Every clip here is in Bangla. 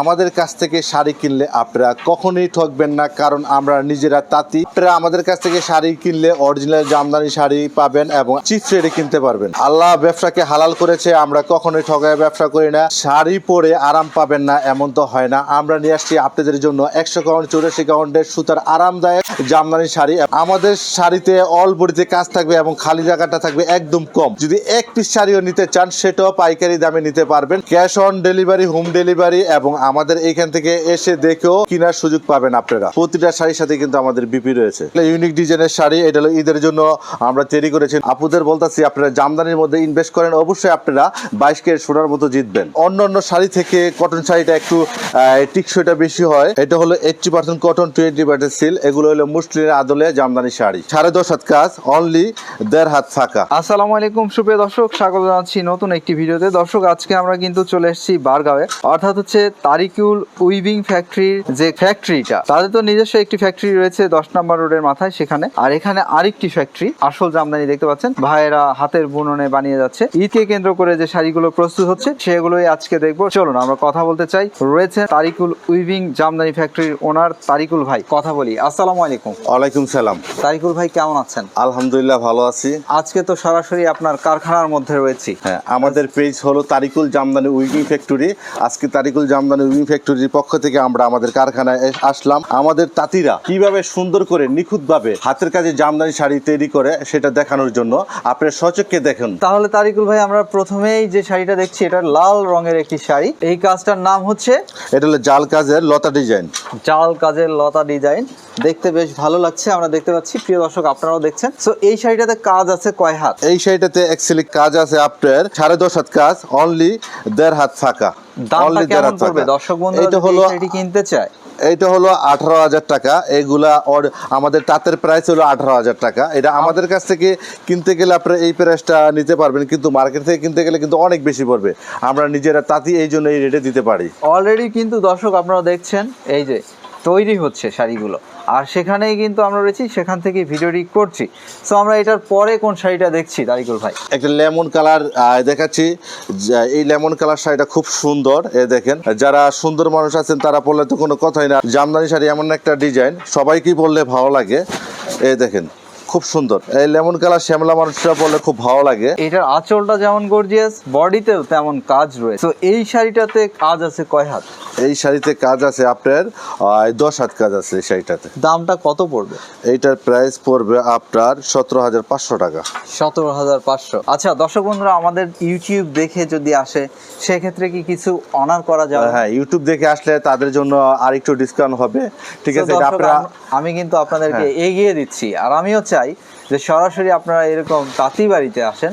আমাদের কাছ থেকে শাড়ি কিনলে আপনারা কখনোই ঠকবেন না, কারণ আমরা নিজেরা তাঁতি। আপনারা আমাদের কাছ থেকে শাড়ি কিনলে অরিজিনাল জামদানি শাড়ি পাবেন এবং চিপ রেটে কিনতে পারবেন। আল্লাহ ব্যবসাকে হালাল করেছে, আমরা কখনোই ঠগায় ব্যবসা করি না। শাড়ি পরে আরাম পাবেন না, এমন তো হয় না। আমরা নিয়ে আসছি আপনাদের জন্য একশো কাউন্ট, চৌরাশি কাউন্টের সুতার আরামদায়ক জামদানি শাড়ি। আমাদের শাড়িতে অল বডিতে কাজ থাকবে এবং খালি জায়গাটা থাকবে একদম কম। যদি এক পিস শাড়িও নিতে চান, সেটাও পাইকারি দামে নিতে পারবেন। Cash on delivery, home delivery এবং আমাদের এইখান থেকে এসে দেখেও কেনার সুযোগ পাবেন আপনারা। প্রতিটা শাড়ির সাথে কিন্তু আমাদের বিপি রয়েছে। ইউনিক ডিজাইনের শাড়ি, এটা হলো ঈদের জন্য আমরা তৈরি করেছি। আপুদের বলতেছি, আপনারা জামদানির মধ্যে ইনভেস্ট করেন, অবশ্যই আপনারা বাইশ কে সোনার মতো জিতবেন। অন্য অন্য শাড়ি থেকে কটন শাড়িটা একটু টিকসইটা বেশি হয়। এটা হলো eighty percent cotton twenty percent silk এগুলো হলো মুসলিমের আদলে জামদানি শাড়ি। সাড়ে দশ হাত কাজ অনলি দেড় হাত ফাঁকা। আসসালামু আলাইকুম, সুপ্রিয় দর্শক, স্বাগত জানাচ্ছি নতুন একটি ভিডিওতে। দর্শক, আজকে আমরা কিন্তু চলে এসেছি বারগাঁওয়ে। অর্থাৎ হচ্ছে তারিকুল উইভিং ফ্যাক্টরির যে ফ্যাক্টরিটা তাদের তো নিজস্ব একটি ফ্যাক্টরি রয়েছে দশ নম্বর রোডের মাথায় সেখানে। আর এখানে আরেকটি ফ্যাক্টরি আসল জামদানি দেখতে পাচ্ছেন ভাইয়েরা হাতের বুননে বানিয়ে যাচ্ছে। ঈদকে কেন্দ্র করে যে শাড়িগুলো প্রস্তুত হচ্ছে সেগুলোই আজকে দেখব। চলুন আমরা কথা বলতে চাই। রয়েছে তারিকুল উইভিং জামদানি ফ্যাক্টরির ওনার তারিকুল ভাই কথা বলি। আসসালামু আলাইকুম। ওয়ালাইকুম সালাম। তারিকুল ভাই কেমন আছেন? আলহামদুলিল্লাহ ভালো আছি। আজকে তো সরাসরি আপনার কারখানার মধ্যে রয়েছি। হ্যাঁ আমাদের পেজ হলো তারিকুল জামদানি উইভিং ফ্যাক্টরি। আজকে তারিকুল জামদানি উইভিং ফ্যাক্টরির পক্ষ থেকে আমরা আমাদের কারখানায় আসলাম। আমাদের তাঁতিরা কীভাবে সুন্দর করে নিখুঁতভাবে হাতের কাজে জামদানি শাড়ি তৈরি করে সেটা দেখানোর জন্য আপনার সচক্ষে দেখেন। তাহলে তারিকুল ভাই আমরা প্রথমেই যে শাড়িটা দেখছি এটা লাল রঙের একটি শাড়ি। এই কাজটার নাম হচ্ছে এটা হলো জাল কাজের লতা ডিজাইন। জাল কাজের লতা ডিজাইন। দেখতে বেশ ভালো লাগছে আমরা দেখতে পাচ্ছি। প্রিয় দর্শক আপনারাও দেখছেন। তো এই শাড়িটাতে কাজ আছে কয় হাত? এই শাড়িটাতে অ্যাকচুয়ালি কাজ আছে আপনার সাড়ে দশ হাত কাজ অনলি দেড় হাত ফাঁকা। দামটা কেমন পড়বে? দর্শক বন্ধুরা এটা হলো এই কিনতে চায়। এইটা হলো আঠারো হাজার টাকা। এগুলা ওর আমাদের তাঁতের প্রাইস হলো আঠারো হাজার টাকা। এটা আমাদের কাছ থেকে কিনতে গেলে আপনারা এই প্রাইসটা নিতে পারবেন কিন্তু মার্কেট থেকে কিনতে গেলে কিন্তু অনেক বেশি পড়বে। আমরা নিজেরা তাঁতি এই জন্য এই রেটে দিতে পারি। অলরেডি কিন্তু দর্শক আপনারা দেখছেন এই যে তৈরি হচ্ছে শাড়িগুলো। আর সেখানেই কিন্তু আমরা রয়েছি, সেখান থেকে ভিডিওটি করছি। সো আমরা এটার পরে কোন শাড়িটা দেখছি তারিকুল ভাই? একটা লেমন কালার দেখাচ্ছি। এই লেমন কালার শাড়িটা খুব সুন্দর, এ দেখেন। যারা সুন্দর মানুষ আছেন, তারা পড়লে তো কোনো কথাই না। জামদানি শাড়ি এমন একটা ডিজাইন, সবাইকেই পরলে ভালো লাগে। এ দেখেন। খুব সুন্দর। এই লেমন কালার শ্যামলা মানুষরা পরলে খুব ভালো লাগে। এটার আঁচলটা যেমন গর্জিয়াস বডিতেও তেমন কাজ রয়েছে। তো এই শাড়িটাতে কাজ আছে কয় হাত? এই শাড়িতে কাজ আছে আপনার দশ হাত কাজ আছে এই শাড়িটাতে। দামটা কত পড়বে? এইটার প্রাইস পড়বে আপনার সতেরো হাজার পাঁচশো টাকা। সতেরো হাজার পাঁচশো। আচ্ছা দর্শক বন্ধুরা আমাদের ইউটিউব দেখে যদি আসে সেক্ষেত্রে কি কিছু অনার করা যাবে? হ্যাঁ ইউটিউব দেখে আসলে তাদের জন্য আর একটু ডিসকাউন্ট হবে। ঠিক আছে আপনারা আমি কিন্তু আপনাদেরকে হ্যাঁ। এগিয়ে দিচ্ছি। আর আমিও চাই যে সরাসরি আপনারা এরকম তাঁতি বাড়িতে আসেন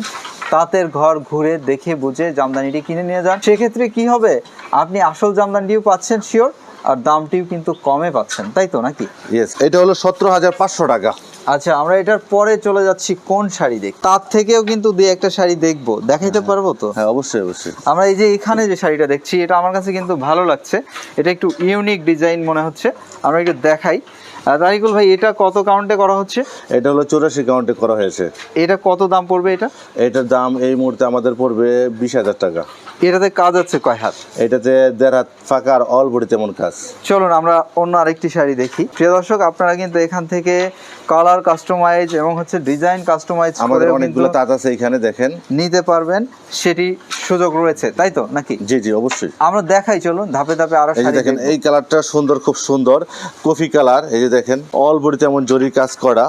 তাঁতের ঘর ঘুরে দেখে বুঝে জামদানিটি কিনে নিয়ে যান। সেক্ষেত্রে কি হবে? আপনি আসল জামদানিটিও পাচ্ছেন শিওর আর দামটিও কিন্তু কমে পাচ্ছেন তাই তো নাকি? ইয়েস এটা হলো সতেরো হাজার পাঁচশো টাকা। আচ্ছা আমরা এটার পরে চলে যাচ্ছি কোন শাড়ি দেখ? তার থেকেও কিন্তু দুই একটা শাড়ি দেখব। দেখাইতে পারব তো? হ্যাঁ অবশ্যই অবশ্যই। আমরা এই যে এখানে যে শাড়িটা দেখছি এটা আমার কাছে কিন্তু ভালো লাগছে। এটা একটু ইউনিক ডিজাইন মনে হচ্ছে। আমরা একটু দেখাই। তারিকুল ভাই এটা কত কাউন্টে করা হচ্ছে? এটা হলো চৌরাশি কাউন্টে করা হয়েছে। এটা কত দাম পড়বে এটা? এটার দাম এই মুহূর্তে আমাদের পড়বে বিশ হাজার টাকা। এটাতে কাজ আছে কয় হাত? এটাতে দেড় হাত ফাঁকা আর অল বডি তেমন কাজ। চলুন আমরা অন্য আরেকটি শাড়ি দেখি। প্রিয় দর্শক আপনারা কিন্তু এখান থেকে কালার কাস্টমাইজ এবং হচ্ছে ডিজাইন কাস্টমাইজ আমাদের অনেকগুলো তাঁত আছে এখানে দেখেন। নিতে পারবেন। সেটি সুযোগ রয়েছে তাই তো নাকি? জি জি অবশ্যই। আমরা দেখাই চলুন ধাপে ধাপে আরও দেখেন এই কালারটা সুন্দর খুব সুন্দর। কফি কালার এই যে দেখেন অল বডিতে এমন জরি কাজ করা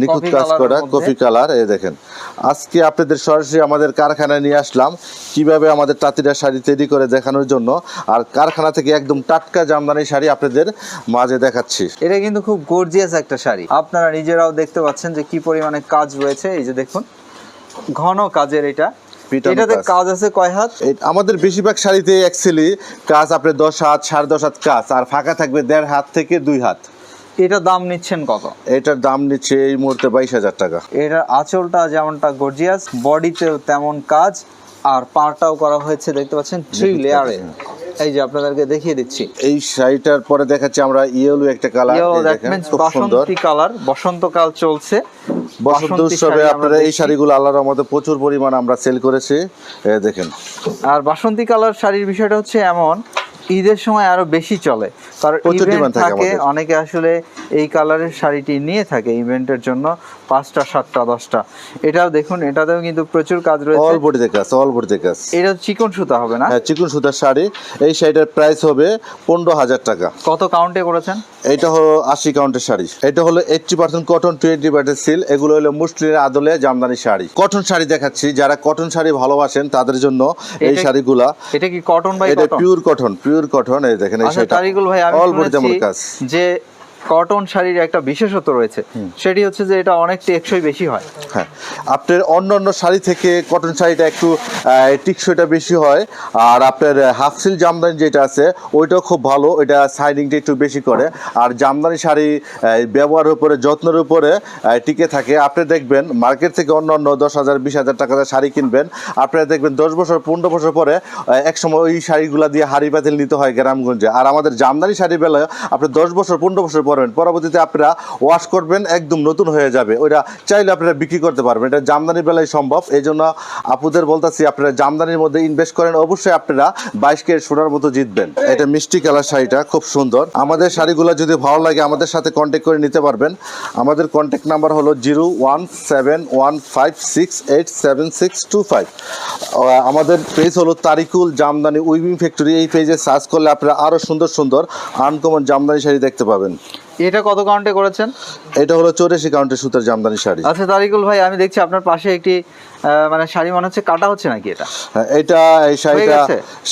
নিখুঁত কাজ করা কফি কালার এই দেখেন। আজকে আপনাদের সরাসরি আমাদের কারখানায় নিয়ে আসলাম কীভাবে আমাদের তাঁতিরা শাড়ি তৈরি করে দেখানোর জন্য আর কারখানা থেকে একদম টাটকা জামদানি শাড়ি আপনাদের মাঝে দেখাচ্ছি। এটা কিন্তু খুব গর্জিয়াস একটা শাড়ি। আপনারা নিজেরাও দেখতে পাচ্ছেন যে কি পরিমাণে কাজ রয়েছে এই যে দেখুন ঘন কাজের এটা। পিটানো এটাতে কাজ। কাজ আছে কয় হাত? আমাদের বেশিরভাগ শাড়িতে অ্যাকচুয়ালি কাজ আপনার দশ হাত সাড়ে দশ হাত কাজ আর ফাঁকা থাকবে দেড় হাত থেকে দুই হাত। এটা দাম নিচ্ছেন কত? এটার দাম নিচ্ছে এই মুহূর্তে বাইশ হাজার টাকা। এটার আঁচলটা যেমনটা গর্জিয়াস বডিতেও তেমন কাজ আর পাড়টাও করা হয়েছে দেখতে পাচ্ছেন থ্রি লেয়ারে এই যে আপনাদেরকে দেখিয়ে দিচ্ছি। এই শাড়িটার পরে দেখাচ্ছি আমরা ইয়েলো একটা কালার means খুব সুন্দর। কালার বসন্তকাল চলছে। বসন্ত উৎসবে আপনারা এই শাড়িগুলো আল্লাহর মধ্যে প্রচুর পরিমাণ আমরা সেল করেছি দেখেন। আর বাসন্তী কালার শাড়ির বিষয়টা হচ্ছে এমন ঈদের সময় আরও বেশি চলে। কারণ ইভেন্ট থাকে অনেকে আসলে এই কালারের শাড়িটি নিয়ে থাকে ইভেন্টের জন্য পাঁচটা সাতটা দশটা। এটাও দেখুন এটাতেও কিন্তু প্রচুর কাজ রয়েছে। অল বডিতে কাজ অল বডিতে কাজ। এটা চিকন সুতা হবে না? হ্যাঁ চিকুন সুতার শাড়ি। এই শাড়িটার প্রাইস হবে পনেরো হাজার টাকা। কত কাউন্টে করেছেন? এটা হলো আশি কাউন্টের শাড়ি। এটা হলো eighty percent cotton twenty percent silk এগুলো হলো মুসলিমের আদলে জামদানি শাড়ি। কটন শাড়ি দেখাচ্ছি। যারা কটন শাড়ি ভালোবাসেন তাদের জন্য এই শাড়িগুলা এটা কি কটন বা এটা পিওর কটন পিওর কটন এই দেখেন এই আচ্ছা শাড়িটা। ভাই আমি অল বডি কাজ। যে কটন শাড়ির একটা বিশেষত্ব রয়েছে। সেটি হচ্ছে যে এটা অনেক টেকসই বেশি হয়। হ্যাঁ। আপনার অন্য অন্য শাড়ি থেকে কটন শাড়িটা একটু টেকসইটা বেশি হয়। আর আপনার হাফ সিল জামদানি যেটা আছে ওইটাও খুব ভালো। ওইটা সাইডিংটা একটু বেশি করে। আর জামদানি শাড়ি ব্যবহারের উপরে যত্নের উপরে টিকে থাকে। আপনি দেখবেন মার্কেট থেকে অন্য অন্য দশ হাজার বিশ হাজার টাকা শাড়ি কিনবেন। আপনারা দেখবেন দশ বছর পনেরো বছর পরে একসময় ওই শাড়িগুলো দিয়ে হাড়ি বাতিল নিতে হয় গ্রামগঞ্জে। আর আমাদের জামদানি শাড়ি বেলায় আপনি দশ বছর পনেরো বছর পরবেন পরবর্তীতে আপনারা ওয়াশ করবেন, একদম নতুন হয়ে যাবে। ওইটা চাইলে আপনারা বিক্রি করতে পারবেন। এটা জামদানির বেলায় সম্ভব। এই জন্য আপুদের বলতেছি, আপনারা জামদানির মধ্যে ইনভেস্ট করেন। অবশ্যই আপনারা বাইশ কে সোনার মতো জিতবেন। এটা মিষ্টি কালার শাড়িটা, খুব সুন্দর। আমাদের শাড়িগুলো যদি ভালো লাগে, আমাদের সাথে কন্ট্যাক্ট করে নিতে পারবেন। আমাদের কন্ট্যাক্ট নাম্বার হলো zero one seven one five six eight seven six two five. আমাদের পেজ হলো তারিকুল জামদানি উইভিং ফ্যাক্টরি। এই পেজে সার্চ করলে আপনারা আরও সুন্দর সুন্দর আনকমন জামদানি শাড়ি দেখতে পাবেন। এটা কত কাউন্টে করেছেন? এটা হলো চৌরাশি কাউন্টের সুতার জামদানি শাড়ি। আচ্ছা তারিকুল ভাই আমি দেখছি আপনার পাশে একটি মানে শাড়ি মনে হচ্ছে কাটা হচ্ছে নাকি এটা? হ্যাঁ, এটা এই শাড়িটা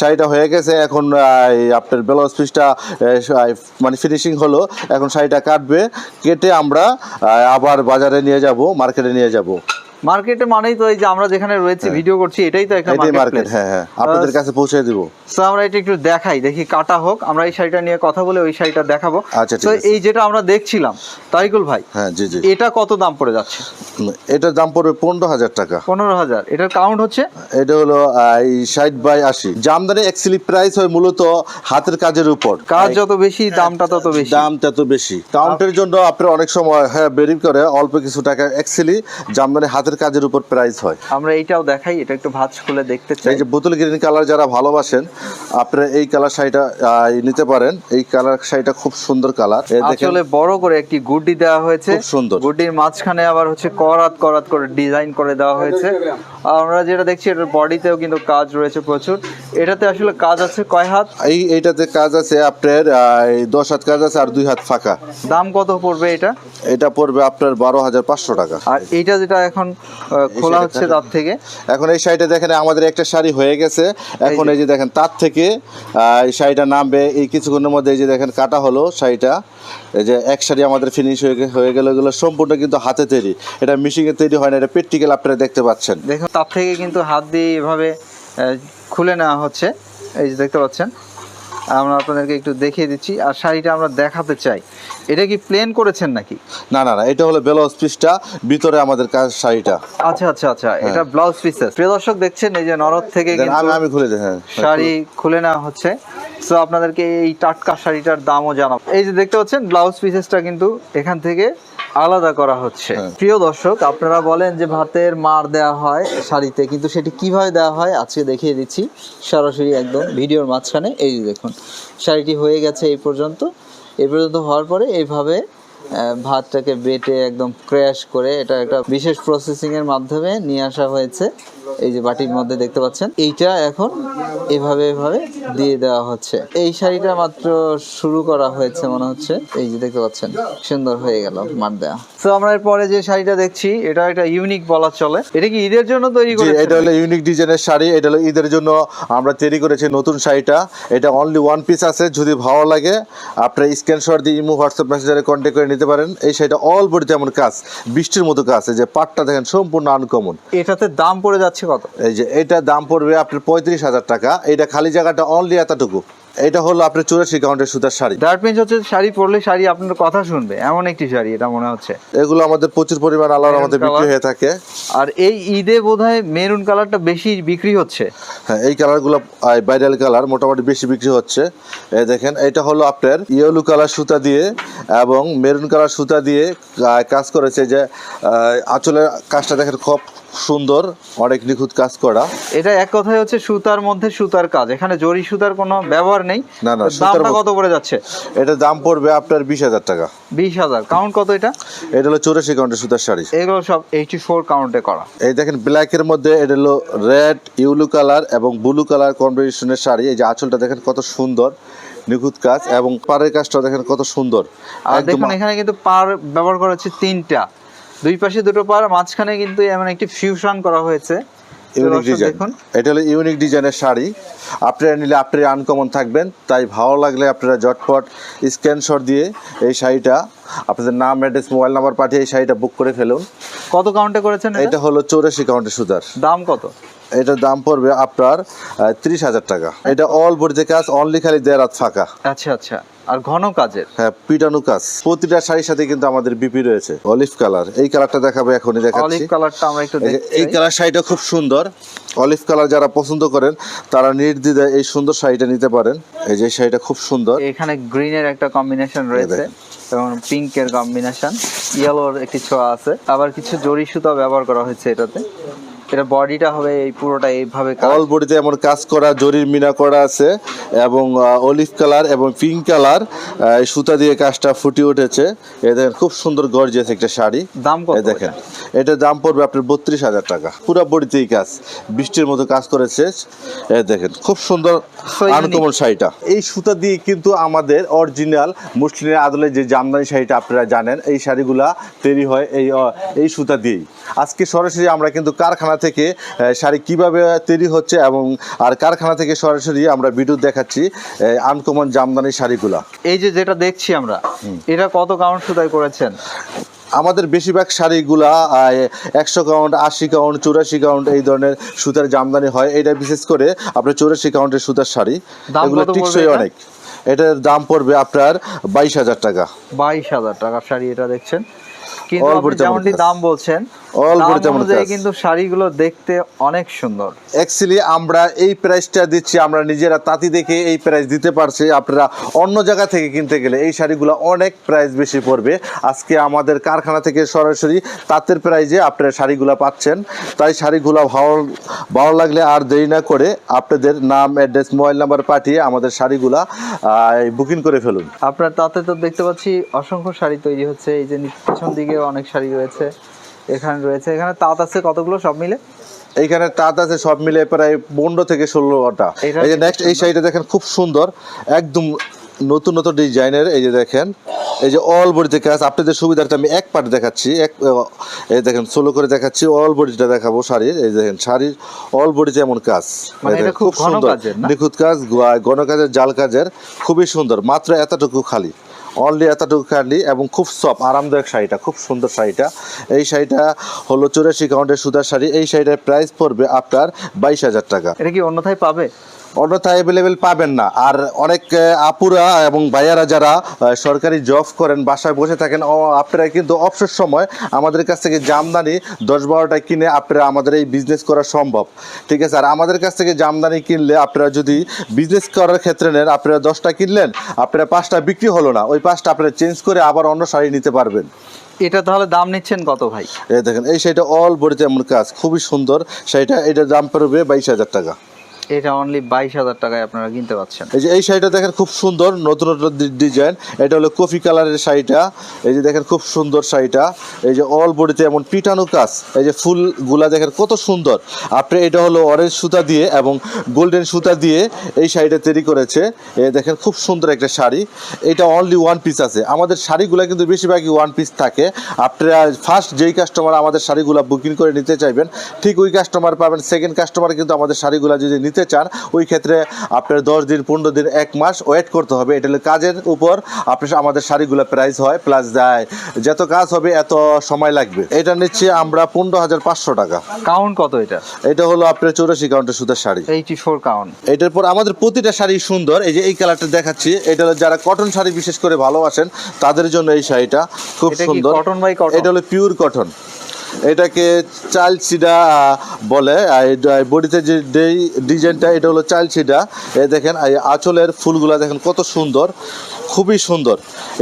শাড়িটা হয়ে গেছে এখন আপনার ব্লাউজ পিসটা মানে ফিনিশিং হলো এখন শাড়িটা কাটবে কেটে আমরা আবার বাজারে নিয়ে যাব মার্কেটে নিয়ে যাব। মার্কেটে মানেই তো এই যে আমরা যেখানে রয়েছে ভিডিও করছি এটাই তো একটা মার্কেট হ্যাঁ হ্যাঁ। আপনাদের কাছে পৌঁছে দিব। আমরা এটা একটু দেখাই দেখি কাটা হোক। আমরা এই শাড়িটা নিয়ে কথা বলে ওই শাড়িটা দেখাবো। আচ্ছা, তো এই যেটা আমরা দেখছিলাম তারিকুল ভাই হ্যাঁ জি জি। এটা কত দাম পড়ে যাচ্ছে? এটার দাম পড়বে পনেরো হাজার টাকা। পনেরো হাজার। এটার কাউন্ট হচ্ছে? এটা হলো ষাট বাই আশি। জামদানি অ্যাকচুয়ালি প্রাইস হয় মূলত হাতের কাজের উপর। কাজ যত বেশি দামটা তত বেশি। দাম তত বেশি। কাউন্টের জন্য আপনার অনেক সময় হ্যাঁ বেরিং করে অল্প কিছু টাকা অ্যাকচুয়ালি জামদানি হাতের কাজের উপর প্রাইস হয়। আমরা এইটাও দেখাই এটা একটু ভাঁজ খুলে দেখতে চাই। এই যে বোতল গ্রিন কালার যারা ভালোবাসেন আপনারা এই কালার শাড়িটা নিতে পারেন। এই কালার শাড়িটা খুব সুন্দর কালার আসলে বড় করে একটি গুড্ডি দেওয়া হয়েছে। খুব সুন্দর। গুড্ডির মাঝখানে আবার হচ্ছে করাত করাত করে ডিজাইন করে দেওয়া হয়েছে। আর আমরা যেটা দেখছি এটার বডিতেও কিন্তু কাজ রয়েছে প্রচুর। এটাতে আসলে কাজ আছে কয় হাত? এই এটাতে কাজ আছে আপনার দশ হাত কাজ আছে আর দুই হাত ফাঁকা। দাম কত পড়বে এটা? এটা পড়বে আপনার বারো হাজার পাঁচশো টাকা। আর এইটা যেটা এখন খোলা হচ্ছে তার থেকে। এখন এই শাড়িটা দেখেন আমাদের একটা শাড়ি হয়ে গেছে। এখন এই যে দেখেন তার থেকে এই শাড়িটা নামবে। এই কিছুক্ষণের মধ্যে এই যে দেখেন কাটা হলো শাড়িটা। এই যে এক শাড়ি আমাদের ফিনিশ হয়ে হয়ে গেল এগুলো সম্পূর্ণ কিন্তু হাতে তৈরি। এটা মিশিংয়ে তৈরি হয় না এটা প্র্যাকটিক্যাল আপনারা দেখতে পাচ্ছেন। দেখুন তার থেকে কিন্তু হাত দিয়ে এভাবে খুলে নেওয়া হচ্ছে। এই যে দেখতে পাচ্ছেন। আমরা আপনাদেরকে একটু দেখিয়ে দিচ্ছি। আর শাড়িটা আমরা দেখাতে চাই। এটা কি প্লেন করেছেন নাকি? না না না এটা হলো ব্লাউজ পিসটা ভিতরে আমাদের কাজ শাড়িটা। আচ্ছা আচ্ছা আচ্ছা এটা ব্লাউজ পিসেস প্রিয় দর্শক দেখছেন এই যে নরদ থেকে কিন্তু আমি খুলে দিই হ্যাঁ শাড়ি খুলে। নেওয়া হচ্ছে। তো আপনাদেরকে এই টাটকা শাড়িটার দামও জানাব। এই যে দেখতে পাচ্ছেন ব্লাউজ পিসেসটা কিন্তু এখান থেকে আলাদা করা হচ্ছে। হ্যাঁ। প্রিয় দর্শক আপনারা বলেন যে ভাতের মার দেওয়া হয় শাড়িতে কিন্তু সেটি কীভাবে দেওয়া হয় আজকে দেখিয়ে দিচ্ছি। সরাসরি একদম ভিডিওর মাঝখানে এই দেখুন শাড়িটি হয়ে গেছে এই পর্যন্ত। এই পর্যন্ত হওয়ার পরে এইভাবে ভাতটাকে বেটে একদম ক্র্যাশ করে এটা একটা বিশেষ প্রসেসিংয়ের মাধ্যমে নিয়ে আসা হয়েছে। এই যে বাটির মধ্যে দেখতে পাচ্ছেন এইটা এখন এভাবে এভাবে দিয়ে দেওয়া হচ্ছে। এই শাড়িটা মাত্র শুরু করা হয়েছে মনে হচ্ছে। এই যে দেখতে পাচ্ছেন সুন্দর হয়ে গেল মার দেওয়া তো আমরা এরপরে যে শাড়িটা দেখছি এটা একটা ইউনিক বলা চলে। এটা কি ঈদের জন্য তৈরি জি করেছে এটা হলো ইউনিক ডিজাইনের শাড়ি এটা হলো ঈদের জন্য আমরা তৈরি করেছি নতুন শাড়িটা। এটা অনলি ওয়ান পিস আছে যদি ভালো লাগে আপনার স্ক্রিনশট দিয়ে ইমো হোয়াটসঅ্যাপ মেসেঞ্জারে কন্ট্যাক্ট করে নিতে পারেন। এই শাড়িটা অল বডি তেমন কাজ বৃষ্টির মতো কাজ যে পাটটা দেখেন সম্পূর্ণ আনকমন এটাতে দাম পড়ে যাচ্ছে কত? এই যে এটা দাম পড়বে আপনার পঁয়ত্রিশ হাজার টাকা। এটা খালি জায়গাটা অনলি এতটুকু। এটা হলো আপনার চুরাশি কাউন্টের সুতার শাড়ি। ডার্ট পেঞ্চ হচ্ছে শাড়ি পরলে শাড়ি আপনার কথা শুনবে এমন একটি শাড়ি এটা মনে হচ্ছে। এগুলো আমাদের প্রচুর পরিমাণ আল্লাহর আমাদের বিক্রি হয়ে থাকে। আর এই ঈদে বোধহয় মেরুন কালারটা বেশি বিক্রি হচ্ছে। হ্যাঁ এই কালারগুলো ভাইরাল কালার মোটামুটি বেশি বিক্রি হচ্ছে। এই দেখেন এটা হলো আপনার ইয়েলো কালার সুতা দিয়ে এবং মেরুন কালার সুতা দিয়ে কাজ করেছে যে আঁচলের কাজটা দেখেন খুব সুন্দর অনেক নিখুঁত কাজ করা। এটা এক কথায় হচ্ছে সুতার মধ্যে সুতার কাজ। এখানে জরি সুতার কোনো ব্যবহার নেই। না, না, সুতার দামটা কত করে যাচ্ছে? এটা দাম পড়বে আপনার বিশ হাজার টাকা। বিশ হাজার। কাউন্ট কত এটা? এটা হলো চৌরাশি কাউন্টের সুতার শাড়ি। এগুলো সব এইটি ফোর কাউন্টে করা। এই দেখেন ব্ল্যাকের মধ্যে এটা হলো রেড ইউলু কালার এবং ব্লু কালার কম্বিনেশনের শাড়ি। এই যে আঁচলটা দেখেন কত সুন্দর নিখুঁত কাজ এবং পাড়ের কাজটা দেখেন কত সুন্দর। আর দেখুন এখানে কিন্তু পার ব্যবহার করা হচ্ছে তিনটা। দুই পাশে দুটো পার মাঝখানে কিন্তু এমন একটি ফিউশন করা হয়েছে। ইউনিক ডিজাইন এটা হলো ইউনিক ডিজাইনের শাড়ি। আপনারা নিলে আপনারা আনকমন থাকবেন তাই ভালো লাগলে আপনারা জটপট স্ক্রিনশট দিয়ে এই শাড়িটা আপনাদের নাম অ্যাড্রেস মোবাইল নাম্বার পাঠিয়ে এই শাড়িটা বুক করে ফেলুন। কত কাউন্টে করেছেন এটা? হলো চৌরাশি কাউন্টের সুতার। দাম কত? এটার দাম পড়বে আপনার ত্রিশ হাজার টাকা। এটা অল বডিতে কাজ অনলি খালি দেড় রাত ফাঁকা। আচ্ছা আচ্ছা। আর ঘন কাজের। হ্যাঁ পিটানো কাজ। প্রতিটা শাড়ির সাথে কিন্তু আমাদের বিপি রয়েছে অলিভ কালার এই কালারটা দেখাবো এখনই দেখাচ্ছি। অলিভ কালারটা আমরা একটু এই এই কালার শাড়িটা খুব সুন্দর। অলিভ কালার যারা পছন্দ করেন তারা নির্দ্বিধায় এই সুন্দর শাড়িটা নিতে পারেন। এই যে শাড়িটা খুব সুন্দর। এখানে গ্রিনের একটা কম্বিনেশন রয়েছে। এবং পিঙ্কের কম্বিনেশন ইয়েলোর একটি ছোঁয়া আছে। আবার কিছু জরি সুতা ব্যবহার করা হয়েছে এটাতে। এটা বডিটা হবে এই পুরোটা এইভাবে। অল বডিতে এমন কাজ করা জরির মিনা করা আছে এবং অলিভ কালার এবং পিঙ্ক কালার সুতা দিয়ে কাজটা ফুটিয়ে উঠেছে। এ দেখেন খুব সুন্দর গর্জিয়াস একটা শাড়ি। দাম কত দেখেন এটার দাম পড়বে আপনার বত্রিশ হাজার টাকা। পুরো বডিতেই কাজ বৃষ্টির মতো কাজ করেছে এই দেখেন খুব সুন্দর So আনকমন শাড়িটা। এই সুতা দিয়ে কিন্তু আমাদের অরিজিনাল মুসলিমের আদলে যে জামদানি শাড়িটা আপনারা জানেন এই শাড়িগুলা তৈরি হয় এই এই সুতা দিয়েই। আজকে সরাসরি আমরা কিন্তু কারখানা থেকে শাড়ি কীভাবে তৈরি হচ্ছে এবং আর কারখানা থেকে সরাসরি আমরা ভিডিও দেখাচ্ছি আনকমন জামদানি শাড়িগুলা। এই যে যেটা দেখছি আমরা এটা কত কাউন্ট সুতায় করেছেন? আমাদের বেশিরভাগ শাড়িগুলা একশো কাউন্ট আশি কাউন্ট চুরাশি কাউন্ট এই ধরনের সুতার জামদানি হয়। এটা বিশেষ করে আপনার চুরাশি কাউন্টের সুতার শাড়ি। এগুলো টিকসই অনেক। এটার দাম পড়বে আপনার বাইশ হাজার টাকা। বাইশ হাজার টাকার শাড়ি এটা দেখছেন। কিন্তু আপনি যেমনটি দাম বলছেন All বডি তেমন কিন্তু শাড়িগুলো দেখতে অনেক সুন্দর। অ্যাকচুয়ালি আমরা এই প্রাইসটা দিচ্ছি আমরা নিজেরা তাঁতি দেখে এই প্রাইস দিতে পারছি। আপনারা অন্য জায়গা থেকে কিনতে গেলে এই শাড়িগুলো অনেক প্রাইস বেশি পড়বে। আজকে আমাদের কারখানা থেকে সরাসরি তাঁতের প্রাইজে আপনারা শাড়িগুলো পাচ্ছেন। তাই শাড়িগুলো ভালো ভালো লাগলে আর দেরি না করে আপনাদের নাম অ্যাড্রেস মোবাইল নাম্বার পাঠিয়ে আমাদের শাড়িগুলা বুকিং করে ফেলুন। আপনার তাতে তো দেখতে পাচ্ছি অসংখ্য শাড়ি তৈরি হচ্ছে। এই যে পিছন দিকে অনেক শাড়ি রয়েছে। এখানে রয়েছে। এখানে তাঁত আছে কতগুলো সব মিলে? এইখানে তাঁত আছে সব মিলে প্রায় পনেরো থেকে ষোলোটা এই যে নেক্সট এই শাড়িটা দেখেন খুব সুন্দর। একদম নতুন নতুন ডিজাইনের এই যে দেখেন এই যে অল বডিতে কাজ। আপনাদের সুবিধার্থে আমি এক পার্ট দেখাচ্ছি এক এই দেখেন সোলো করে দেখাচ্ছি অল বডিটা দেখাবো শাড়ির। এই দেখেন শাড়ির অল বডিতে এমন কাজ। মানে খুব সুন্দর। নিখুঁত কাজ ঘন কাজের জাল কাজের খুবই সুন্দর। মাত্র এতটুকু খালি। অনলি এতটুকু খালি এবং খুব সফট আরামদায়ক শাড়িটা, খুব সুন্দর শাড়িটা। এই শাড়িটা হলো চুরাশি কাউন্টের সুতার শাড়ি। এই শাড়িটার প্রাইস পড়বে আপনার বাইশ হাজার টাকা। এটা কি অন্যথায় পাবে? অন্যথায় অ্যাভেলেবেল পাবেন না। আর অনেক আপুরা এবং ভাইয়ারা যারা সরকারি জব করেন বাসায় বসে থাকেন ও আপনারা কিন্তু অবসর সময় আমাদের কাছ থেকে জামদানি দশ বারোটা কিনে আপনারা আমাদের এই বিজনেস করা সম্ভব। ঠিক আছে? আর আমাদের কাছ থেকে জামদানি কিনলে আপনারা যদি বিজনেস করার ক্ষেত্রে নেন আপনারা দশটা কিনলেন আপনারা পাঁচটা বিক্রি হলো না। ওই পাঁচটা আপনারা চেঞ্জ করে আবার অন্য শাড়ি নিতে পারবেন। এটা তাহলে দাম নিচ্ছেন কত ভাই? এই দেখেন এই শাড়িটা অল বডিতে এমন কাজ খুবই সুন্দর। শাড়িটা এটার দাম পড়বে বাইশ হাজার টাকা। এটা অনলি বাইশ হাজার টাকায় আপনারা কিনতে পাচ্ছেন। এই যে, এই শাড়িটা দেখেন খুব সুন্দর, নতুন নতুন ডিজাইন। এটা হলো কফি কালারের শাড়িটা। এই যে দেখেন খুব সুন্দর শাড়িটা। এই যে অল বডিতে এমন পিটানো কাজ। এই যে ফুলগুলা দেখেন কত সুন্দর। আপনি এটা হলো অরেঞ্জ সুতা দিয়ে এবং গোল্ডেন সুতা দিয়ে এই শাড়িটা তৈরি করেছে। এই দেখেন খুব সুন্দর একটা শাড়ি। এটা অনলি ওয়ান পিস আছে। আমাদের শাড়িগুলো কিন্তু বেশিরভাগই ওয়ান পিস থাকে। আপনারা ফার্স্ট যেই কাস্টমার আমাদের শাড়িগুলো বুকিং করে নিতে চাইবেন, ঠিক ওই কাস্টমার পাবেন। সেকেন্ড কাস্টমার কিন্তু আমাদের শাড়িগুলো যদি নিতে চান ওই ক্ষেত্রে আপনার দশ দিন পনেরো দিন এক মাস ওয়েট করতে হবে। এটা হলো কাজের উপর আপনার আমাদের শাড়িগুলো প্রাইস হয় প্লাস যায়। যত কাজ হবে এত সময় লাগবে। এটা নিচ্ছে আমরা পনেরো হাজার পাঁচশো টাকা। কাউন্ট কত এটা? এটা হলো আপনার চৌরাশি কাউন্টের সুতার শাড়ি। এইটি ফোর কাউন্ট এটার পর আমাদের প্রতিটা শাড়ি সুন্দর। এই যে এই কালারটা দেখাচ্ছি এটা হলো যারা কটন শাড়ি বিশেষ করে ভালোবাসেন তাদের জন্য এই শাড়িটা খুব সুন্দর। Cotton by cotton? এটা হলো পিওর কটন এটাকে চাইল্ড সিডা বলে। বডিতে যে ডিজাইনটা, এটা হলো চাইল্ড সিডা। এ দেখেন আঁচলের ফুলগুলা দেখেন কত সুন্দর। খুবই সুন্দর।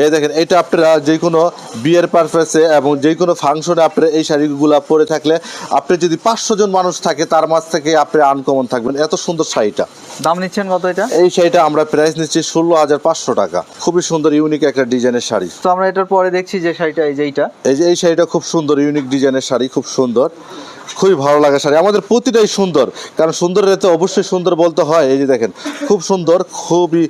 এই দেখেন এটা আপনারা যে কোনো বিয়ের পারপাসে এবং যে কোনো ফাংশনে আপনারা এই শাড়িগুলো পরে থাকলে আপনি যদি পাঁচশো জন মানুষ থাকে তার মাঝ থেকে আপনি আনকমন থাকবেন। এত সুন্দর শাড়িটা। দাম নিচ্ছেন কত এটা? এই শাড়িটা আমরা প্রাইস নিচ্ছি ষোলো হাজার পাঁচশো টাকা। খুবই সুন্দর ইউনিক একটা ডিজাইনের শাড়ি। তো আমরা এটার পরে দেখছি যে শাড়িটা এই যে এইটা। এই যে এই শাড়িটা খুব সুন্দর ইউনিক ডিজাইনের শাড়ি খুব সুন্দর। খুবই ভালো লাগে শাড়ি। আমাদের প্রতিটাই সুন্দর কারণ সুন্দরের তো অবশ্যই সুন্দর বলতে হয়। এই যে দেখেন খুব সুন্দর খুবই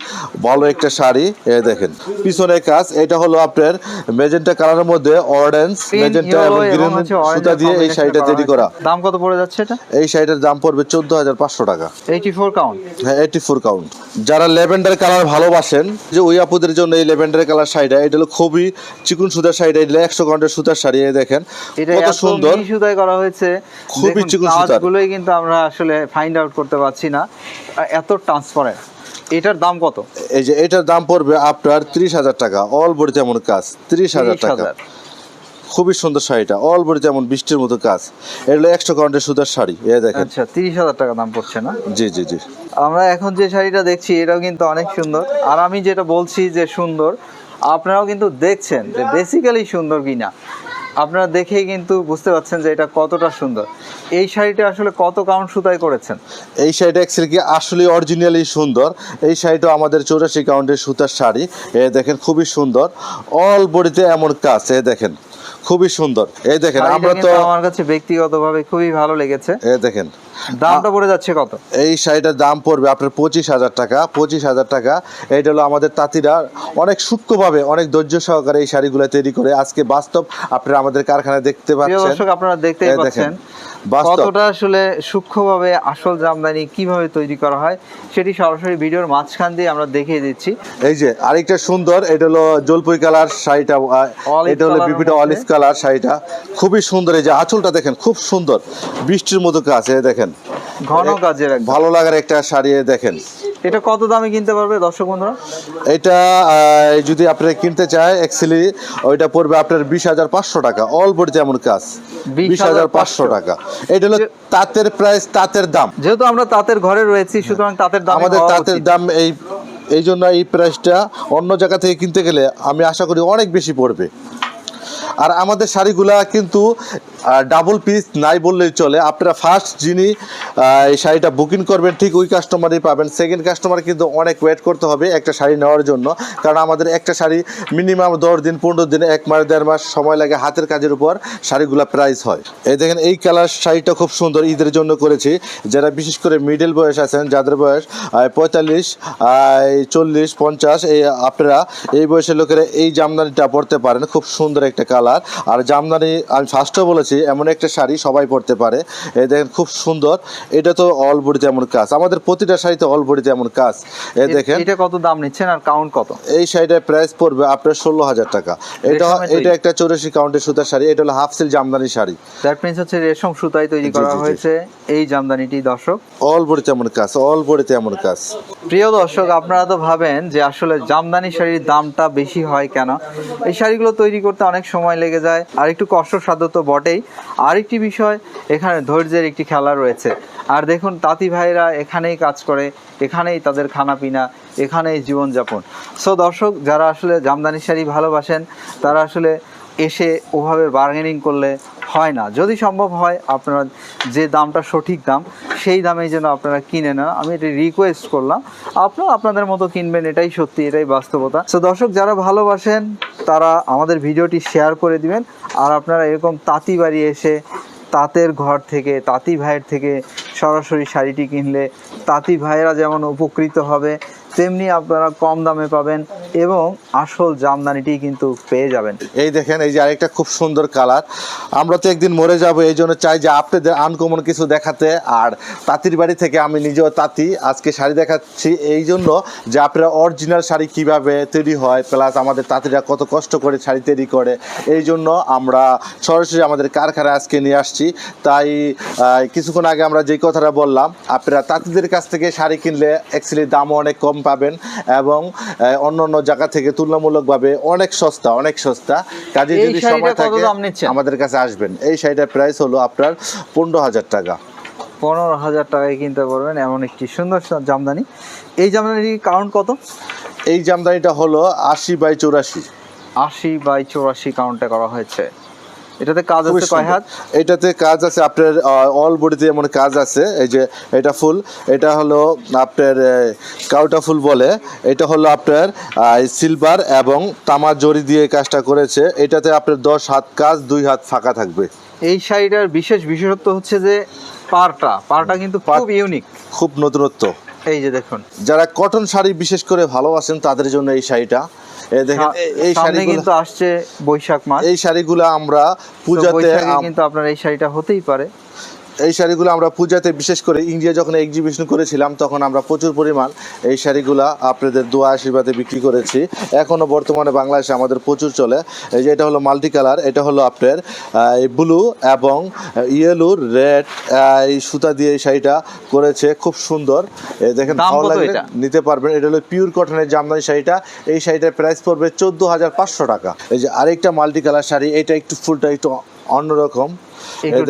ভালো একটা শাড়ি। এই দেখেন পিছনের কাজ এটা হলো আপনার মেজেন্টা কালারের মধ্যে অরেঞ্জ মেজেন্টা এবং গ্রিন সুতা দিয়ে এই শাড়িটা তৈরি করা। দাম কত পড়ে যাচ্ছে এটা? এই শাড়িটার দাম পড়বে চোদ্দ হাজার পাঁচশো টাকা। এইটি ফোর কাউন্ট হ্যাঁ এইটি ফোর কাউন্ট যারা লেভেন্ডার কালার ভালোবাসেন যে ওই আপুদের জন্য এই লেভেন্ডার কালার শাড়িটা এটা হলো খুবই চিকুন সুতার শাড়ি এটা একশো কাউন্টের সুতার শাড়ি এই দেখেন। এটা কত সুন্দর। সুতায় করা হয়েছে। খুবই দেখুন, চিকন কাজগুলোই কিন্তু আমরা আসলে ফাইন্ড আউট করতে পারছি না। এত ট্রান্সপারেন্ট এটার দাম কত? এই যে এটার দাম পড়বে আপনার ত্রিশ হাজার টাকা। অল কাজ ত্রিশ হাজার টাকা। খুবই সুন্দর শাড়িটা অল বডিতে এমন বৃষ্টির মতো কাজ। এগুলো একশো কাউন্টের সুতার শাড়ি। এই দেখেন। আচ্ছা তিরিশ হাজার টাকা দাম পড়ছে না? জি জি জি। আমরা এখন যে শাড়িটা দেখছি এটাও কিন্তু অনেক সুন্দর। আর আমি যেটা বলছি যে সুন্দর আপনারাও কিন্তু দেখছেন যে বেসিক্যালি সুন্দর কিনা। আপনারা দেখেই কিন্তু বুঝতে পারছেন যে এটা কতটা সুন্দর। এই শাড়িটা আসলে কত কাউন্ট সুতায় করেছেন? এই শাড়িটা অ্যাকচুয়ালি কি আসলে অরিজিনালি সুন্দর। এই শাড়িটা আমাদের চৌরাশি কাউন্টের সুতার শাড়ি। এ দেখেন খুবই সুন্দর। অল বডিতে এমন কাজ, এ দেখেন। খুবই সুন্দর। এই দেখেন আমরা তো আমার কাছে ব্যক্তিগতভাবে খুবই ভালো লেগেছে। এই দেখেন। দামটা পড়ে যাচ্ছে কত? এই শাড়িটার দাম পড়বে আপনার পঁচিশ হাজার টাকা পঁচিশ হাজার টাকা। এইটা হলো আমাদের তাঁতিরা। অনেক সূক্ষ্মভাবে অনেক ধৈর্য সহকারে এই শাড়িগুলো তৈরি করে আজকে বাস্তব আপনারা আমাদের কারখানায় দেখতে পাচ্ছেন। দর্শক আপনারা দেখতেই দেখেন, পাচ্ছেন। কতটা আসলে সূক্ষ্মভাবে আসল জামদানি কীভাবে তৈরি করা হয় সেটি সরাসরি ভিডিওর মাঝখান দিয়ে আমরা দেখিয়ে দিচ্ছি। এই যে আরেকটা সুন্দর এটা হলো জলপুরি কালার শাড়িটা এটা হলো বিভিন্ন বিপিটা অলিভ কালার শাড়িটা। খুবই সুন্দর এই যে আঁচলটা দেখেন খুব সুন্দর। বৃষ্টির মতো কাজ এই দেখেন। ঘন কাজের ভালো লাগার একটা শাড়ি দেখেন। এটা কত দামে কিনতে পারবে দর্শক বন্ধুরা? এটা যদি আপনারা কিনতে চায় অ্যাকচুয়ালি ওইটা পড়বে আপনার বিশ হাজার পাঁচশো টাকা। অল বডিতে এমন কাজ বিশ হাজার পাঁচশো টাকা। এটা হলো তাঁতের প্রাইস তাঁতের দাম। যেহেতু আমরা তাঁতের ঘরে রয়েছি সুতরাং তাঁতের দাম আমাদের তাঁতের দাম এই এই জন্য এই প্রাইসটা অন্য জায়গা থেকে কিনতে গেলে আমি আশা করি অনেক বেশি পড়বে। আর আমাদের শাড়িগুলা কিন্তু ডাবল পিস নাই বললেই চলে। আপনারা ফার্স্ট যিনি এই শাড়িটা বুকিং করবেন, ঠিক ওই কাস্টমারই পাবেন। সেকেন্ড কাস্টমার কিন্তু অনেক ওয়েট করতে হবে একটা শাড়ি নেওয়ার জন্য। কারণ আমাদের একটা শাড়ি মিনিমাম দশ দিন, পনেরো দিন, এক মাস, দেড় মাস সময় লাগে হাতের কাজের উপর শাড়িগুলা প্রাইস হয়। এই দেখেন, এই কালার শাড়িটা খুব সুন্দর ঈদের জন্য করেছি। যারা বিশেষ করে মিডল বয়স আছেন, যাদের বয়স পঁয়তাল্লিশ চল্লিশ, পঞ্চাশ, এই আপনারা এই বয়সের লোকেরা এই জামদানিটা পরতে পারেন। খুব সুন্দর একটা কালার আর জামদানি আমি ফার্স্টও বলেছি এমন একটা শাড়ি সবাই পরতে পারে। এই দেখেন খুব সুন্দর। এটা তো অল বডিতে এমন কাজ। আমাদের প্রতিটা শাড়িতে অল বডিতে এমন কাজ। এই দেখেন। এটা কত দাম নিচ্ছেন আর কাউন্ট কত? এই শাড়িটার প্রাইস পড়বে আপনার ষোলো হাজার টাকা। এটা এটা একটা চৌরাশি কাউন্টের সুতার শাড়ি। এটা হলো half silk Jamdani sari. That means হচ্ছে রেশম সুতায় তৈরি করা। হয়েছে এই জামদানিটি দর্শক। অল বডিতে এমন কাজ। অল বডিতে এমন কাজ। প্রিয় দর্শক আপনারা তো ভাবেন যে আসলে জামদানি শাড়ির দামটা বেশি হয় কেন? এই শাড়িগুলো তৈরি করতে অনেক সময় লেগে যায়, আর একটু কষ্টসাধ্য তো বটেই। আরেকটি বিষয়, এখানে ধৈর্যের একটি খেলা রয়েছে। আর দেখুন, তাঁতি ভাইরা এখানেই কাজ করে, এখানেই তাদের খানা পিনা এখানেই জীবনযাপন। সো দর্শক, যারা আসলে জামদানি শাড়ি ভালোবাসেন, তারা আসলে এসে ওভাবে বার্গেনিং করলে হয় না। যদি সম্ভব হয়, আপনারা যে দামটা সঠিক দাম, সেই দামেই যেন আপনারা কিনে নেন। আমি এটা রিকোয়েস্ট করলাম। আপনারা আপনাদের মতো কিনবেন, এটাই সত্যি, এটাই বাস্তবতা। তো দর্শক, যারা ভালোবাসেন তারা আমাদের ভিডিওটি শেয়ার করে দিবেন। আর আপনারা এরকম তাঁতি বাড়ি এসে তাঁতের ঘর থেকে, তাঁতি ভাইয়ের থেকে সরাসরি শাড়িটি কিনলে তাঁতি ভাইয়েরা যেমন উপকৃত হবে, তেমনি আপনারা কম দামে পাবেন। এবং আসল জামদানিটি কিন্তু পেয়ে যাবেন। এই দেখেন, এই যে আরেকটা খুব সুন্দর কালার। আমরা তো একদিন মরে যাব, এই জন্য চাই যে আপনাদের আনকমন কিছু দেখাতে। আর তাঁতির বাড়ি থেকে আমি নিজেও তাঁতি, আজকে শাড়ি দেখাচ্ছি এই জন্য যে আপনারা অরিজিনাল শাড়ি কীভাবে তৈরি হয় প্লাস আমাদের তাঁতিরা কত কষ্ট করে শাড়ি তৈরি করে, এই জন্য আমরা সরাসরি আমাদের কারখানায় আজকে নিয়ে আসছি। তাই কিছুক্ষণ আগে আমরা যে কথাটা বললাম, আপনারা তাঁতিদের কাছ থেকে শাড়ি কিনলে অ্যাকচুয়ালি দামও অনেক কম পাবেন এবং অন্য অন্য জায়গা থেকে তুলনামূলকভাবে অনেক সস্তা অনেক সস্তা। কাজে যদি সময় থাকে আমাদের কাছে আসবেন। এই শাড়িটার প্রাইস হলো আপনার পনেরো হাজার টাকা। পনেরো হাজার টাকায় কিনতে পারবেন এমন একটি সুন্দর জামদানি। এই জামদানির কাউন্ট কত? এই জামদানিটা হলো আশি বাই চৌরাশি। আশি বাই চৌরাশি কাউন্টে করা হয়েছে। এটাতে কাজ আছে কয় হাত? এটাতে কাজ আছে আপনার অল বডিতে এমন কাজ আছে। এই যে এটা ফুল এটা হলো আপনার কাউটা ফুল বলে। এটা হলো আপনার সিলভার এবং তামা জরি দিয়ে কাজটা করেছে। এটাতে আপনার দশ হাত কাজ দুই হাত ফাঁকা থাকবে। এই শাড়িটার বিশেষ বিশেষত্ব হচ্ছে যে পারটা পারটা কিন্তু খুব ইউনিক খুব নতুনত্ব। এই যে দেখুন। যারা কটন শাড়ি বিশেষ করে ভালোবাসেন তাদের জন্য এই শাড়িটা। এই দেখেন এই সামনে শাড়িগুলো কিন্তু আসছে বৈশাখ মাস। এই শাড়িগুলো আমরা পূজাতে কিন্তু আপনার এই শাড়িটা হতেই পারে। এই শাড়িগুলো আমরা পূজাতে বিশেষ করে ইন্ডিয়া যখন এক্সিবিশন করেছিলাম তখন আমরা প্রচুর পরিমাণ এই শাড়িগুলো আপনাদের দোয়া আশীর্বাদে বিক্রি করেছি। এখনও বর্তমানে বাংলাদেশে আমাদের প্রচুর চলে। এই যে এটা হলো মাল্টি কালার এটা হলো আপনার ব্লু এবং ইয়েলো রেড এই সুতা দিয়ে এই শাড়িটা করেছে। খুব সুন্দর। দেখেন ভালো লাগে? নিতে পারবেন। এটা হলো পিওর কটনের জামদানি শাড়িটা। এই শাড়িটার প্রাইস পড়বে চোদ্দ হাজার পাঁচশো টাকা। এই যে আরেকটা মাল্টি কালার শাড়ি এটা একটু ফুলটা একটু অন্যরকম।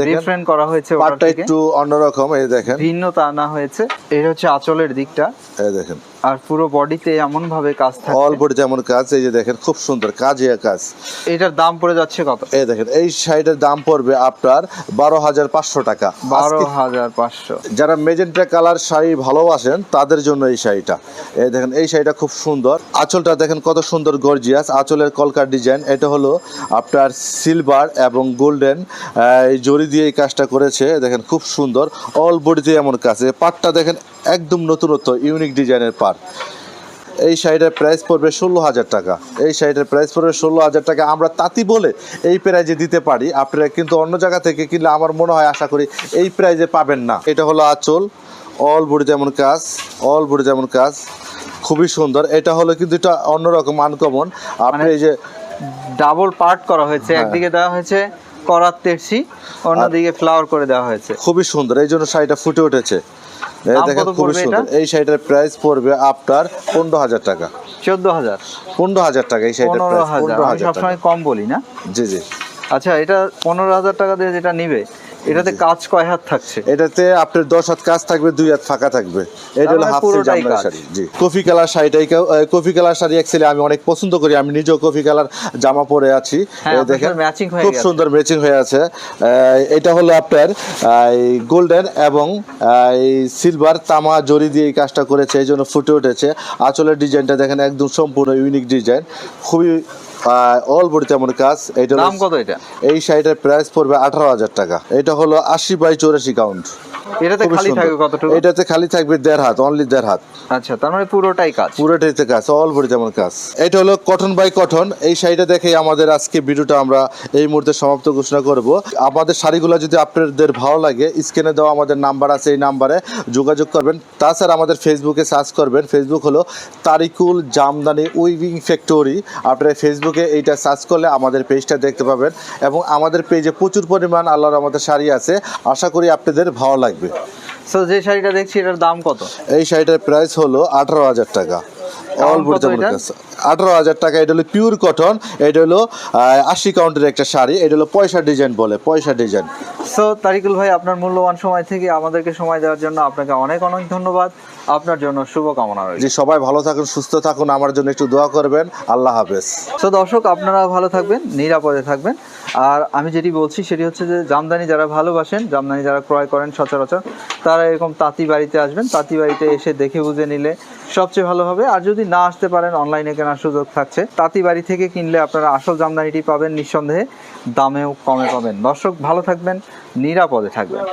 ডিফারেন্ট করা হয়েছে পাটটা একটু অন্যরকম এই দেখেন। ভিন্নতা আনা হয়েছে। এটা হচ্ছে আঁচলের দিকটা। এই দেখেন। আর পুরো বডিতে এমন ভাবে কাজ অল থাকে বডি যেমন কাজ এই যে দেখেন খুব সুন্দর কাজে কাজ। এটার দাম পড়ে যাচ্ছে কত? এই দেখেন এই শাড়িটার দাম পড়বে আপনার বারো হাজার পাঁচশো টাকা। বারো হাজার পাঁচশো। যারা মেজেন্টা কালার শাড়ি ভালোবাসেন তাদের জন্য এই শাড়িটা। এই দেখেন এই শাড়িটা খুব সুন্দর। আঁচলটা দেখেন কত সুন্দর গর্জিয়াস আঁচলের কলকার ডিজাইন এটা হলো আপনার সিলভার এবং গোল্ডেন এই জরি দিয়ে এই কাজটা করেছে। দেখেন খুব সুন্দর। অল বডিতে এমন কাজ। পাটটা দেখেন একদম নতুনত্ব ইউনিক ডিজাইনের পাট এই শাড়িটার প্রাইস পড়বে ষোলো হাজার টাকা। এই শাড়িটার প্রাইস পড়বে ষোলো হাজার টাকা। আমরা তাঁতি বলে এই প্রাইজে দিতে পারি। আপনারা কিন্তু অন্য জায়গা থেকে কিনলে আমার মনে হয় আশা করি এই প্রাইজে পাবেন না। এটা হলো আঁচল। অল বডি যেমন কাজ অল বডি যেমন কাজ। খুবই সুন্দর। এটা হলো কিন্তু এটা অন্যরকম আনকমন আপনি মানে- এই যে ডাবল পার্ট করা হয়েছে। হ্যাঁ। একদিকে দেওয়া হয়েছে করাত তেরছি অন্যদিকে ফ্লাওয়ার করে দেওয়া হয়েছে। খুবই সুন্দর। এই জন্য শাড়িটা ফুটে উঠেছে। দেখেন খুবই সুন্দর। এই শাড়িটার প্রাইস পড়বে আপনার পনেরো হাজার টাকা। চোদ্দ হাজার। পনেরো হাজার টাকা এই শাড়িটার পনেরো হাজার। সবসময় কম বলি না। জি জি। আচ্ছা এটা পনেরো হাজার টাকা দিয়ে যেটা নিবে এটাতে কাজ কয় হাত থাকছে? এটাতে আপনার দশ হাত কাজ থাকবে দুই হাত ফাঁকা থাকবে। এটা হলো মানে হাফ জামদানি শাড়ি জি। কফি কালার শাড়িটাই কফি কালার শাড়ি অ্যাকচুয়ালি আমি অনেক পছন্দ করি আমি নিজেও কফি কালার জামা পরে আছি। হ্যাঁ, এই দেখেন খুব সুন্দর ম্যাচিং হয়ে আছে। এটা হলো আপনার গোল্ডেন এবং সিলভার তামা জরি দিয়ে এই কাজটা করেছে এই জন্য ফুটে উঠেছে। আঁচলের ডিজাইনটা দেখেন একদম সম্পূর্ণ ইউনিক ডিজাইন খুবই অল বডি তেমন কাজ এটা নাম দাম কত এটা? এই শাড়িটার প্রাইস পড়বে আঠারো হাজার টাকা। এটা হলো আশি বাই চৌরাশি কাউন্ট এটাতে খালি থাকবে কতটুকু? এটাতে খালি থাকবে দেড় হাত অনলি দেড় হাত। আচ্ছা তার মানে পুরোটাই কাজ পুরোটাইতে কাজ অল বডি যেমন কাজ এটা হলো কটন বাই কটন এই শাড়িটা দেখেই আমাদের আজকে ভিডিওটা আমরা এই মুহূর্তে সমাপ্ত ঘোষণা করব। আমাদের শাড়িগুলো যদি আপনাদের ভালো লাগে স্ক্রিনে দেওয়া আমাদের নাম্বার আছে এই নাম্বারে যোগাযোগ করবেন। তাছাড়া আমাদের ফেসবুকে সার্চ করবেন। ফেসবুক হলো তারিকুল জামদানি উইভিং ফ্যাক্টরি আপনারা ফেসবুকে এইটা সার্চ করলে আমাদের পেজটা দেখতে পাবেন। এবং আমাদের পেজে প্রচুর পরিমাণ আল্লাহর আমাদের শাড়ি আছে। আশা করি আপনাদের ভালো লাগবে। সো যে শাড়িটা দেখছি এটার দাম কত? এই শাড়িটার প্রাইস হলো আঠারো হাজার টাকা। অল আঠারো হাজার টাকা এটা হলো পিওর কটন এটা হলো আশি কাউন্টের একটা শাড়ি এটা হলো পয়সা ডিজাইন বলে পয়সা ডিজাইন সো তারিকুল ভাই আপনার মূল্যবান সময় থেকে আমাদেরকে সময় দেওয়ার জন্য আপনাকে অনেক অনেক ধন্যবাদ। আপনার জন্য শুভকামনা রইল। যে সবাই ভালো থাকুন সুস্থ থাকুন আমার জন্য একটু দোয়া করবেন। আল্লাহ হাফেজ। সো দর্শক আপনারা ভালো থাকবেন নিরাপদে থাকবেন। আর আমি যেটি বলছি সেটি হচ্ছে যে জামদানি যারা ভালোবাসেন জামদানি যারা ক্রয় করেন সচরাচর তারা এরকম তাঁতি বাড়িতে আসবেন। তাঁতি বাড়িতে এসে দেখে বুঝে নিলে সবচেয়ে ভালো হবে। আর যদি না আসতে পারেন অনলাইনে কেনার সুযোগ থাকছে। তাঁতি বাড়ি থেকে কিনলে আপনারা আসল জামদানিটি পাবেন। নিঃসন্দেহে দামেও কমে পাবেন। দর্শক, ভালো থাকবেন, নিরাপদে থাকবেন।